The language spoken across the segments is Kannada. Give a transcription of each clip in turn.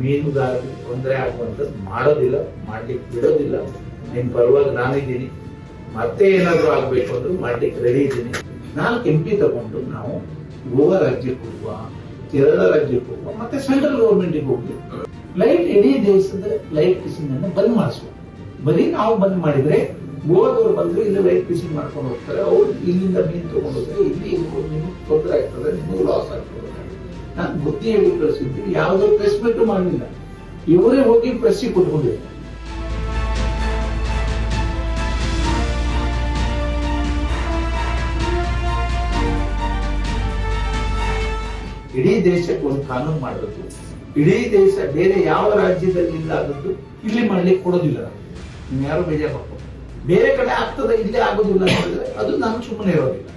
ಮೀನುಗಾರರಿಗೆ ತೊಂದರೆ ಆಗುವಂಥದ್ದು ಮಾಡೋದಿಲ್ಲ, ಮಾಡ್ಲಿಕ್ಕೆ ಬಿಡೋದಿಲ್ಲ. ನಿಮ್ಮ ಪರವಾಗಿ ನಾನಿದ್ದೀನಿ. ಮತ್ತೆ ಏನಾದರೂ ಆಗಬೇಕು ಅಂದ್ರೂ ಮಾಡ್ಲಿಕ್ಕೆ ರೆಡಿ ಇದ್ದೀನಿ. ನಾಲ್ಕು ಎಂ ಪಿ ತಗೊಂಡು ನಾವು ಗೋವಾ ರಾಜ್ಯಕ್ಕೆ ಹೋಗುವ, ಕೇರಳ ರಾಜ್ಯಕ್ಕೆ ಹೋಗುವ, ಮತ್ತೆ ಸೆಂಟ್ರಲ್ ಗೌರ್ಮೆಂಟಿಗೆ ಹೋಗಿ ಲೈಟ್ ಇಡೀ ದೇಶದ ಲೈಟ್ ಫಿಶಿಂಗ್ ಅನ್ನು ಬಂದ್ ಮಾಡಿಸುವ ಬರೀ ನಾವು ಬಂದ್ ಮಾಡಿದ್ರೆ ಗೋವಾದವರು ಬಂದ್ರೆ ಇಲ್ಲಿ ಲೈಟ್ ಫಿಶಿಂಗ್ ಮಾಡ್ಕೊಂಡು ಹೋಗ್ತಾರೆ. ಅವ್ರು ಇಲ್ಲಿಂದ ಮೀನು ತಗೊಂಡು ಹೋಗ್ತಾರೆ ಇಲ್ಲಿ ತೊಂದರೆ ಆಗ್ತದೆ, ನಿಮಗೂ ಲಾಸ್ ಆಗ್ತದೆ. ನಾನು ಬುದ್ಧಿ ಹೇಳಿ ಕಳಿಸಿದ್ದೀನಿ ಯಾವುದೋ ಪ್ರೆಸ್ ಬಿಟ್ಟು ಮಾಡಲಿಲ್ಲ ಇವರೇ ಹೋಗಿ ಪ್ರೆಸ್ಸಿಗೆ ಕೊಟ್ಕೊಂಡಿದ್ದಾರೆ ಇಡೀ ದೇಶಕ್ಕೆ ಒಂದು ಕಾನೂನು ಮಾಡಬೇಕು ಇಡೀ ದೇಶ ಬೇರೆ ಯಾವ ರಾಜ್ಯದಲ್ಲಿ ಇಲ್ಲ ಇಲ್ಲಿ ಮಾಡ್ಲಿಕ್ಕೆ ಕೊಡೋದಿಲ್ಲ. ಯಾರು ಬೇಜಾರು ಬೇರೆ ಕಡೆ ಆಗ್ತದೆ, ಇಲ್ಲೇ ಆಗೋದಿಲ್ಲ ಅಂತ ಹೇಳಿದ್ರೆ ಅದು ನಾನು ಸುಮ್ಮನೆ ಇರೋದಿಲ್ಲ.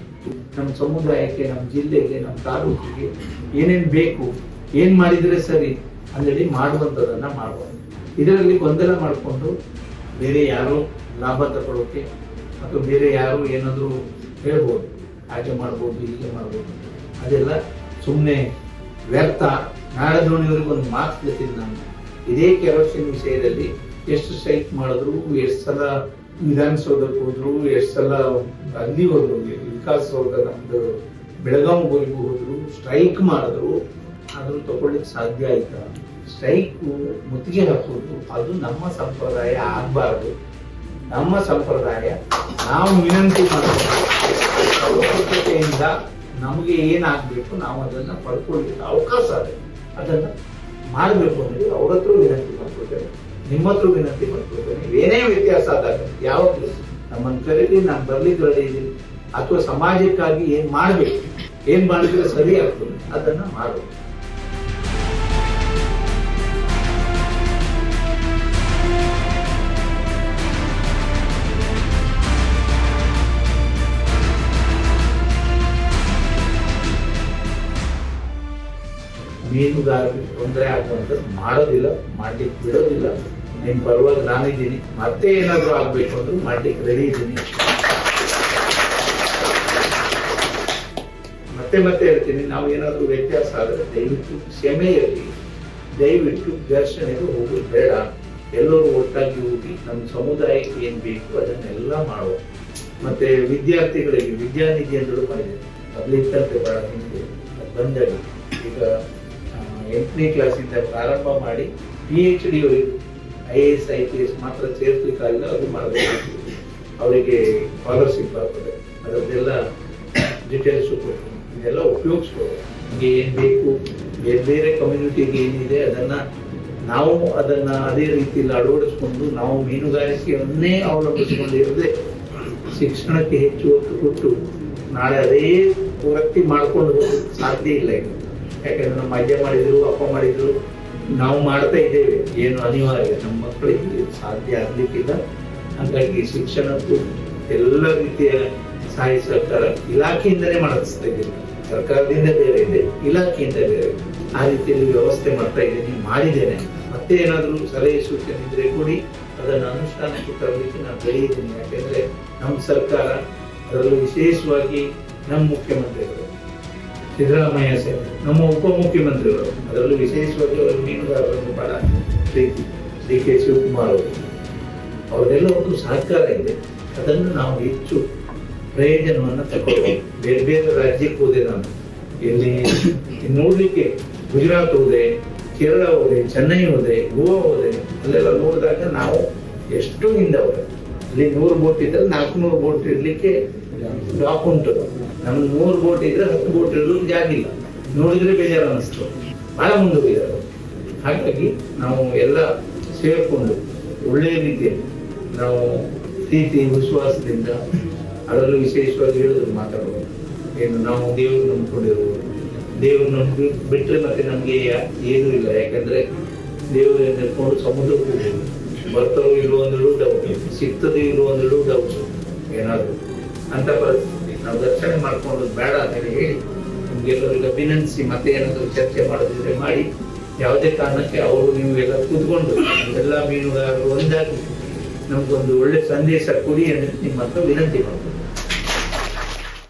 ನಮ್ಮ ಸಮುದಾಯಕ್ಕೆ, ನಮ್ಮ ಜಿಲ್ಲೆಗೆ, ನಮ್ಮ ತಾಲೂಕಿಗೆ ಏನೇನ್ ಬೇಕು, ಏನ್ ಮಾಡಿದ್ರೆ ಸರಿ ಅಂದೇಳಿ ಮಾಡುವಂಥದ್ದನ್ನು ಮಾಡಬಹುದು ಇದರಲ್ಲಿ ಗೊಂದಲ ಮಾಡಿಕೊಂಡು ಬೇರೆ ಯಾರು ಲಾಭ ತಗೊಳ್ಳೋಕೆ ಅಥವಾ ಬೇರೆ ಯಾರು ಏನಾದರೂ ಹೇಳ್ಬೋದು, ಹಾಗೆ ಮಾಡ್ಬೋದು, ಹೀಗೆ ಮಾಡ್ಬೋದು. ಅದೆಲ್ಲ ಸುಮ್ಮನೆ ವ್ಯರ್ಥ. ನಾಡದೋಣಿಯವರಿಗೆ ಒಂದು ಮಾತು ಹೇಳ್ತೀನಿ ನಾನು. ಇದೇ ಕೆರೋಸಿನ್ ವಿಷಯದಲ್ಲಿ ಎಷ್ಟು ಸ್ಟ್ರೈಕ್ ಮಾಡಿದ್ರು, ಎಷ್ಟು ಸಲ ವಿಧಾನಸೌಧಕ್ಕೆ ಹೋದ್ರು ಎಷ್ಟು ಸಲ ಅಲ್ಲಿ ಹೋದ್ರು ವಿಕಾಸಸೌಧ ನಮ್ದು ಬೆಳಗಾವಿಗೂ ಹೋದ್ರು, ಸ್ಟ್ರೈಕ್ ಮಾಡಿದ್ರು ಅದನ್ನು ತಗೊಳ್ಳಿಕ್ಕೆ ಸಾಧ್ಯ ಆಯ್ತಾ ಸ್ಟ್ರೈಕ್ ಮುತ್ತಿಗೆ ಹಾಕೋದು ಅದು ನಮ್ಮ ಸಂಪ್ರದಾಯ ಆಗಬಾರ್ದು. ನಮ್ಮ ಸಂಪ್ರದಾಯ, ನಾವು ವಿನಂತಿ ಮಾಡಬೇಕು ಅವಶ್ಯಕತೆಯಿಂದ ನಮಗೆ ಏನಾಗಬೇಕು, ನಾವು ಅದನ್ನು ಪಡ್ಕೊಳ್ಳಿಕ್ಕೆ ಅವಕಾಶ ಇದೆ. ಅದನ್ನು ಮಾಡಬೇಕು ಅನ್ನೋದು ಅವ್ರ ಹತ್ರ ವಿನಂತಿ ಮಾಡ್ಕೊಳ್ತೇನೆ. ನಿಮ್ಮ ಹತ್ರ ವಿನಂತಿ ಮಾಡ್ಕೊಳ್ತೇನೆ. ಏನೇ ವ್ಯತ್ಯಾಸ ಆದಾಗ ಯಾವಾಗಲೂ ನಮ್ಮನ್ನು ಕರೀಲಿ ನಾನು ಬರ್ಲಿಕ್ಕೆ ರೆಡಿ ಇದ್ದೀನಿ ಅಥವಾ ಸಮಾಜಕ್ಕಾಗಿ ಏನ್ ಮಾಡಬೇಕು? ಏನ್ ಮಾಡಿದ್ರೆ ಸರಿ ಆಗ್ತದೆ? ಅದನ್ನ ಮಾಡಬೇಕು. ಮೀನುಗಾರರಿಗೆ ತೊಂದರೆ ಆಗುವಂಥದ್ದು ಮಾಡೋದಿಲ್ಲ, ಮಾಡ್ಲಿಕ್ಕೆ ಬಿಡೋದಿಲ್ಲ. ನಿಮ್ ಪರವಾಗಿ ನಾನಿದ್ದೀನಿ. ಮತ್ತೆ ಏನಾದ್ರು ಆಗ್ಬೇಕು ಅಂದ್ರೆ ಮಾಡ್ಲಿಕ್ಕೆ ರೆಡಿ ಇದ್ದೀನಿ. ಮತ್ತೆ ಮತ್ತೆ ಹೇಳ್ತೀನಿ, ನಾವು ಏನಾದರೂ ವ್ಯತ್ಯಾಸ ಆದ್ರೆ ದಯವಿಟ್ಟು ಕ್ಷಮೆ ಇರಲಿ ದಯವಿಟ್ಟು ದರ್ಶನಕ್ಕೆ ಹೋಗೋದು ಬೇಡ. ಎಲ್ಲರೂ ಒಟ್ಟಾಗಿ ಹೋಗಿ ನಮ್ಮ ಸಮುದಾಯಕ್ಕೆ ಏನ್ ಬೇಕು ಅದನ್ನೆಲ್ಲ ಮಾಡುವ. ಮತ್ತೆ ವಿದ್ಯಾರ್ಥಿಗಳಿಗೆ, ವಿದ್ಯಾನಿಧಿ ಅಂತ ಮಾಡಿದೆ ಮೊದಲಿದ್ದಂತೆ ಬಹಳ ಹಿಂದೆ ಬಂದಾಗ ಈಗ ಎಂಟನೇ ಕ್ಲಾಸಿಂದ ಪ್ರಾರಂಭ ಮಾಡಿ ಪಿ ಎಚ್ ಡಿ ವರೆಗೂ I A S, I P S ಮಾತ್ರ ಸೇರ್ಸ್ಲಿಕ್ಕಾಗಿಲ್ಲ ಅದು ಮಾಡಬೇಕು. ಅವರಿಗೆ ಸ್ಕಾಲರ್ಶಿಪ್ ಆಗ್ತದೆ ಅದರದ್ದೆಲ್ಲ ಡೀಟೇಲ್ಸು ಕೊಟ್ಟು ಇದೆಲ್ಲ ಉಪಯೋಗಿಸ್ಬೋದು. ನಮಗೆ ಏನ್ ಬೇಕು, ಬೇರೆ ಬೇರೆ ಕಮ್ಯುನಿಟಿಗೆ ಏನಿದೆ, ಅದನ್ನ ನಾವು ಅದನ್ನ ಅದೇ ರೀತಿಯಲ್ಲಿ ಅಳವಡಿಸ್ಕೊಂಡು, ನಾವು ಮೀನುಗಾರಿಕೆಯನ್ನೇ ಅವಲಂಬಿಸಿಕೊಂಡಿರದೆ ಶಿಕ್ಷಣಕ್ಕೆ ಹೆಚ್ಚು ಒತ್ತು ಕೊಟ್ಟು ನಾಳೆ ಅದೇ ವೃತ್ತಿ ಮಾಡ್ಕೊಂಡು ಹೋಗೋದು ಸಾಧ್ಯ ಇಲ್ಲ ಈಗ. ಯಾಕಂದ್ರೆ ನಮ್ಮ ಅಜ್ಜ ಮಾಡಿದ್ರು, ಅಪ್ಪ ಮಾಡಿದ್ರು ನಾವು ಮಾಡ್ತಾ ಇದ್ದೇವೆ. ಏನು ಅನಿವಾರ್ಯ. ನಮ್ಮ ಮಕ್ಕಳಿಗೆ ಸಾಧ್ಯ ಆಗ್ಲಿಕ್ಕಿಲ್ಲ. ಹಾಗಾಗಿ ಶಿಕ್ಷಣಕ್ಕೂ ಎಲ್ಲ ರೀತಿಯ ಸಹಾಯ ಸರ್ಕಾರ ಇಲಾಖೆಯಿಂದಲೇ ಮಾಡಿಸ್ತಾ ಇದ್ದೀವಿ. ಸರ್ಕಾರದಿಂದ ಬೇರೆ ಇದೆ. ಇಲಾಖೆಯಿಂದ ಬೇರೆ. ಆ ರೀತಿಯಲ್ಲಿ ವ್ಯವಸ್ಥೆ ಮಾಡ್ತಾ ಇದ್ದೀನಿ ಮಾಡಿದ್ದೇನೆ. ಮತ್ತೆ ಏನಾದರೂ ಸಲಹೆ ಸೂಚನೆ ಇದ್ರೆ ಕೊಡಿ. ಅದನ್ನು ಅನುಷ್ಠಾನಕ್ಕೆ ತರಲಿಕ್ಕೆ ನಾನು ಬೆಳೆಯಿದ್ದೀನಿ ಯಾಕೆಂದ್ರೆ ನಮ್ಮ ಸರ್ಕಾರ ಅದರಲ್ಲೂ ವಿಶೇಷವಾಗಿ ನಮ್ಮ ಮುಖ್ಯಮಂತ್ರಿಗಳು ಸಿದ್ದರಾಮಯ್ಯ ಸರ್, ನಮ್ಮ ಉಪಮುಖ್ಯಮಂತ್ರಿಗಳು, ಅದರಲ್ಲೂ ವಿಶೇಷವಾಗಿ ಅವರು ಮೀನುಗಾರರನ್ನು ಬಹಳ ಪ್ರೀತಿ. ಡಿ ಕೆ ಶಿವಕುಮಾರ್ ಅವರು. ಅವರೆಲ್ಲ ಒಂದು ಸಹಕಾರ ಇದೆ. ಅದನ್ನು ನಾವು ಹೆಚ್ಚು ಪ್ರಯೋಜನವನ್ನು ತಗೊಳ್ಬೇಕು. ಬೇರೆ ಬೇರೆ ರಾಜ್ಯಕ್ಕೆ ಹೋದೆ ನಾನು. ಇಲ್ಲಿ ನೋಡಲಿಕ್ಕೆ ಗುಜರಾತ್ ಹೋದೆ, ಕೇರಳ ಹೋದೆ, ಚೆನ್ನೈ ಹೋದೆ, ಗೋವಾ ಹೋದೆ, ಅಲ್ಲೆಲ್ಲ ನೋಡಿದಾಗ ನಾವು ಎಷ್ಟು ಹಿಂದವ್ರೆ ಅಲ್ಲಿ ನೂರು ಬೋಟ್ ಇದ್ದಲ್ಲಿ ನಾಲ್ಕುನೂರು ಬೋಟ್ ಇರ್ಲಿಕ್ಕೆ ಡಾಕ್ ಉಂಟು ನಮ್ಗೆ ಮೂರು ಬೋಟ್ ಇದ್ರೆ ಹತ್ತು ಬೋಟ್ ಇರೋದು ಜಾಗ ಇಲ್ಲ ನೋಡಿದ್ರೆ ಬೇಜಾರು ಅನಿಸ್ತು. ಬಹಳ ಮುಂದುವರಿದರು ಹಾಗಾಗಿ ನಾವು ಎಲ್ಲ ಸೇರಿಕೊಂಡು ಒಳ್ಳೆಯ ರೀತಿಯಲ್ಲಿ ನಾವು ಪ್ರೀತಿ, ವಿಶ್ವಾಸದಿಂದ ಅದರಲ್ಲೂ ವಿಶೇಷವಾಗಿ ಹೇಳಿದ್ರು ಮಾತಾಡೋದು ಏನು, ನಾವು ದೇವ್ರು ನಂಬಿಕೊಂಡಿರುವುದು ದೇವರು ನಂಬಿ ಬಿಟ್ಟರೆ ಮತ್ತೆ ನಮಗೆ ಏನೂ ಇಲ್ಲ. ಯಾಕಂದ್ರೆ ದೇವರು ಸಮುದ್ರಕ್ಕೆ ಹೋಗ್ಬೋದು ಬರ್ತಾರೋ ಇಲ್ವೋ ಅಂದ್ರೂ ಡೌಟ್ ಸಿಗ್ತದೆ ಇಲ್ವೋ ಡೌಟ್ ಅಂತ ಪರಿಸ್ಥಿತಿ. ನಾವು ರಕ್ಷಣೆ ಮಾಡ್ಕೊಂಡು ಬೇಡ ಅಂತ ಹೇಳಿ ನಿಮ್ಗೆಲ್ಲರಿಗೂ ಅಭಿನಂದಿಸಿ ಮತ್ತೆ ಏನಾದರೂ ಚರ್ಚೆ ಮಾಡೋದಿದ್ರೆ ಮಾಡಿ. ಯಾವುದೇ ಕಾರಣಕ್ಕೆ ಅವರು ನೀವು ಎಲ್ಲ ಕೂತ್ಕೊಂಡು, ಎಲ್ಲ ಮೀನುಗಾರರು ಒಂದಾಗಿ ನಮಗೊಂದು ಒಳ್ಳೆ ಸಂದೇಶ ಕೊಡಿ ಅಂತ ನಿಮ್ಮ ವಿನಂತಿ ಮಾಡ್ತೀನಿ.